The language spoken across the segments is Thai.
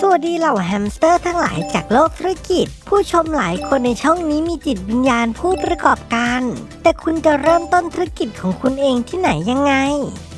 สวัสดีเหล่าแฮมสเตอร์ทั้งหลายจากโลกธุรกิจ ผู้ชมหลายคนในช่องนี้มีจิตวิญญาณผู้ประกอบการ แต่คุณจะเริ่มต้นธุรกิจของคุณเองที่ไหนยังไง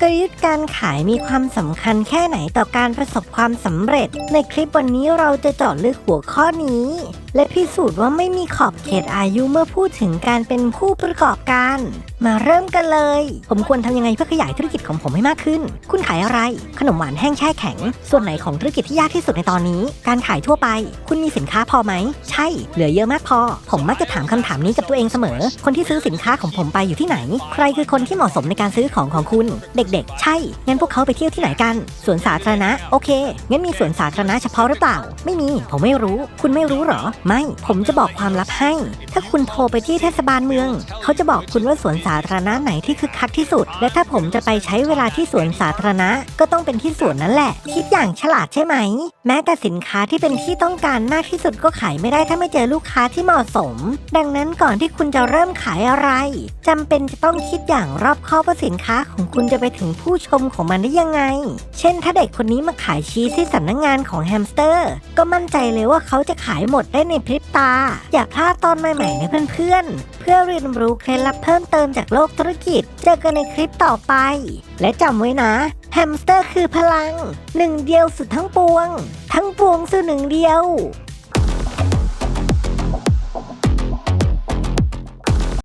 กลยุทธ์การขายมีความสำคัญแค่ไหนต่อการประสบความสำเร็จ ในคลิปวันนี้เราจะเจาะลึกหัวข้อนี้ และพิสูจน์ว่าไม่มีขอบเขตอายุเมื่อพูดถึงการเป็นผู้ประกอบการ มาเริ่มกันเลย ผมควรทำยังไงเพื่อขยายธุรกิจของผมให้มากขึ้น คุณขายอะไร ขนมหวานแห้งแช่แข็ง ส่วนไหนของธุรกิจที่ยากที่สุดในตอนนี้ การขายทั่วไป คุณมีสินค้าพอไหม ใช่ เหลือเยอะมากพอ ผมมักจะถามคำถามนี้กับตัวเองเสมอ คนที่ซื้อสินค้าของผมไปอยู่ที่ไหน ใครคือคนที่เหมาะสมในการซื้อของของคุณ เด็กๆ ใช่ งั้นพวกเขาไปเที่ยวที่ไหนกัน สวนสาธารณะ โอเค งั้นมีสวนสาธารณะเฉพาะหรือเปล่า ไม่มี ผมไม่รู้ คุณไม่รู้หรอไม่ ผมจะบอกความลับให้ ถ้าคุณโทรไปที่เทศบาลเมือง เขาจะบอกคุณว่าสวนสาธารณะไหนที่คึกคักที่สุด และถ้าผมจะไปใช้เวลาที่สวนสาธารณะ ก็ต้องเป็นที่สวนนั่นแหละ คิดอย่างฉลาดใช่ไหม แม้แต่สินค้าที่เป็นที่ต้องการมากที่สุดก็ขายไม่ได้ถ้าไม่เจอลูกค้าที่เหมาะสม ดังนั้นก่อนที่คุณจะเริ่มขายอะไรจำเป็นจะต้องคิดอย่างรอบคอบว่าสินค้าของคุณจะไปถึงผู้ชมของมันได้ยังไง เช่น ถ้าเด็กคนนี้มาขายชีสที่สำนักงงานของแฮมสเตอร์ ก็มั่นใจเลยว่าเขาจะขายหมดได้ในพริบตา อย่าพลาดตอนใหม่ๆนะเพื่อนๆ เพื่อเรียนรู้เคล็ดลับเพิ่มเติมจากโลกธุรกิจ เจอกันในคลิปต่อไป และจำไว้นะ แฮมสเตอร์คือพลัง หนึ่งเดียวสุดทั้งปวง ทั้งปวงสู่หนึ่งเดียว